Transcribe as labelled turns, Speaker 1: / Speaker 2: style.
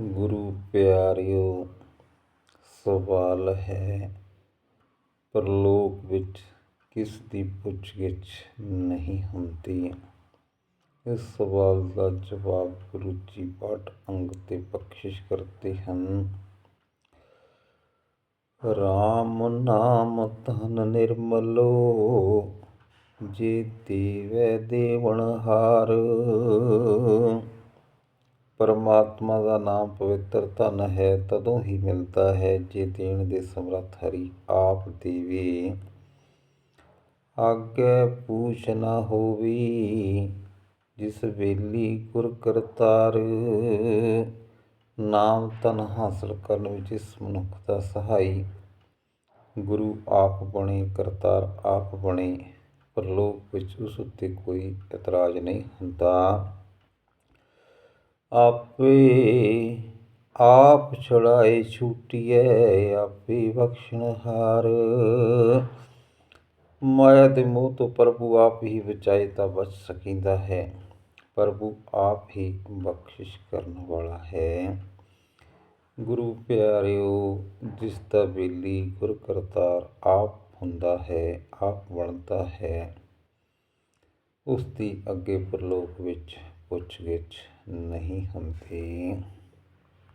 Speaker 1: ਗੁਰੂ ਪਿਆਰਿਓ, ਸਵਾਲ ਹੈ, ਪਰਲੋਕ ਵਿੱਚ ਕਿਸ ਦੀ ਪੁੱਛਗਿੱਛ ਨਹੀਂ ਹੁੰਦੀ? ਇਸ ਸਵਾਲ ਦਾ ਜਵਾਬ ਗੁਰੂ ਜੀ ਪਾਠ ਅੰਗ ਤੇ ਬਖਸ਼ਿਸ਼ ਕਰਦੇ ਹਨ। ਰਾਮ ਨਾਮ ਧਨ ਨਿਰਮਲੋ, ਜੇ ਦੇਵੈ ਦੇਵਨ ਹਾਰ। ਪਰਮਾਤਮਾ ਦਾ ਨਾਮ ਪਵਿੱਤਰ ਧਨ ਹੈ, ਤਦੋਂ ਹੀ ਮਿਲਦਾ ਹੈ ਜੇ ਦੇਣ ਦੇ ਸਮਰੱਥ ਹਰੀ ਆਪ ਦੇਵੇ। ਆਗੇ ਪੂਛ ਨਾ ਹੋਵੀ, ਜਿਸ ਵੇਲੀ ਗੁਰ ਕਰਤਾਰ ਨਾਮ ਤਨ ਹਾਸਲ ਕਰਨ ਵਿੱਚ ਇਸ ਮਨੁੱਖ ਦਾ ਸਹਾਈ। ਗੁਰੂ ਆਪ ਬਣੇ, ਕਰਤਾਰ ਆਪ ਬਣੇ ਪਰ ਲੋਕ ਵਿੱਚ ਉਸ ਉੱਤੇ ਕੋਈ ਇਤਰਾਜ਼ ਨਹੀਂ ਹੁੰਦਾ। ਆਪੇ ਆਪ ਛੁਡਾਏ ਛੂਟੀਐ, ਆਪੇ ਬਖਸ਼ਣਹਾਰ ਮਾਇਆ ਦੇ ਮੋਹ ਤੋਂ ਪ੍ਰਭੂ ਆਪ ਹੀ ਬਚਾਏ ਤਾਂ ਬਚ ਸਕੀਂਦਾ ਹੈ। ਪ੍ਰਭੂ ਆਪ ਹੀ ਬਖਸ਼ਿਸ਼ ਕਰਨ ਵਾਲਾ ਹੈ। ਗੁਰੂ ਪਿਆਰਿਓ, ਜਿਸ ਦਾ ਬੇਲੀ ਗੁਰ ਕਰਤਾਰ ਆਪ ਹੁੰਦਾ ਹੈ, ਆਪ ਬਣਦਾ ਹੈ, ਉਸ ਦੀ ਅੱਗੇ ਪ੍ਰਲੋਕ ਵਿੱਚ ਪੁੱਛਗਿੱਛ ਨਹੀਂ ਹੁੰਦੀ।